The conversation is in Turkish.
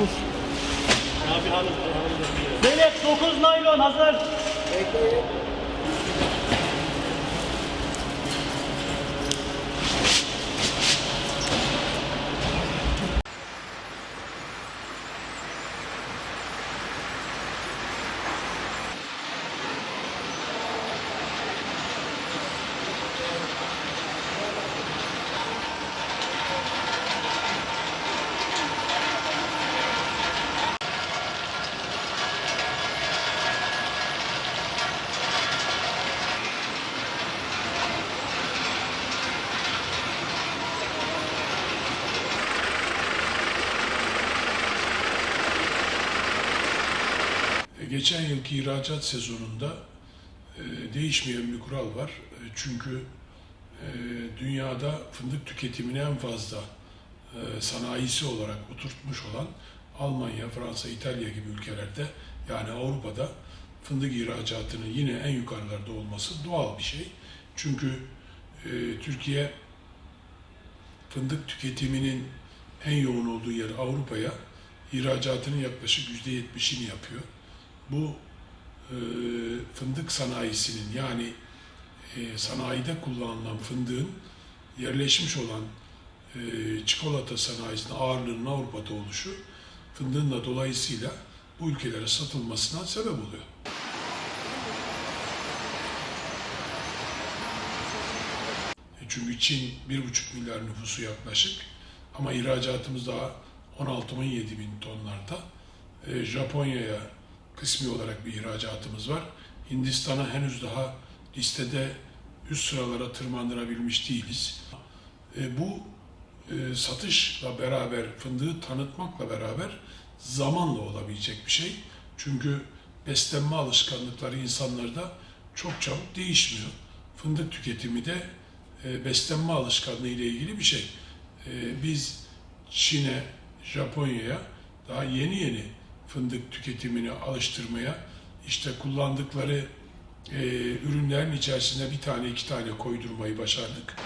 Dokuz. Melek dokuz naylon hazır. Bekleyin. Geçen yılki ihracat sezonunda e, değişmeyen bir kural var. E, Çünkü e, dünyada fındık tüketimini en fazla sanayisi olarak oturtmuş olan Almanya, Fransa, İtalya gibi ülkelerde yani Avrupa'da fındık ihracatının yine en yukarılarda olması doğal bir şey. Çünkü Türkiye fındık tüketiminin en yoğun olduğu yer Avrupa'ya ihracatının yaklaşık %70'ini yapıyor bu e, fındık sanayisinin yani e, sanayide kullanılan fındığın yerleşmiş olan e, çikolata sanayisinin ağırlığının Avrupa'da oluşu fındığın da dolayısıyla bu ülkelere satılmasına sebep oluyor. E, Çünkü Çin 1,5 milyar nüfusu yaklaşık ama ihracatımız daha 16-17 bin tonlarda. E, Japonya'ya kısmi olarak bir ihracatımız var. Hindistan'a henüz daha listede üst sıralara tırmandırabilmiş değiliz. E, bu e, satışla beraber, fındığı tanıtmakla beraber zamanla olabilecek bir şey. Çünkü beslenme alışkanlıkları insanlarda çok çabuk değişmiyor. Fındık tüketimi de e, beslenme alışkanlığı ile ilgili bir şey. E, biz Çin'e, Japonya'ya daha yeni yeni fındık tüketimini alıştırmaya, işte kullandıkları e, ürünlerin içerisine bir tane iki tane koydurmayı başardık.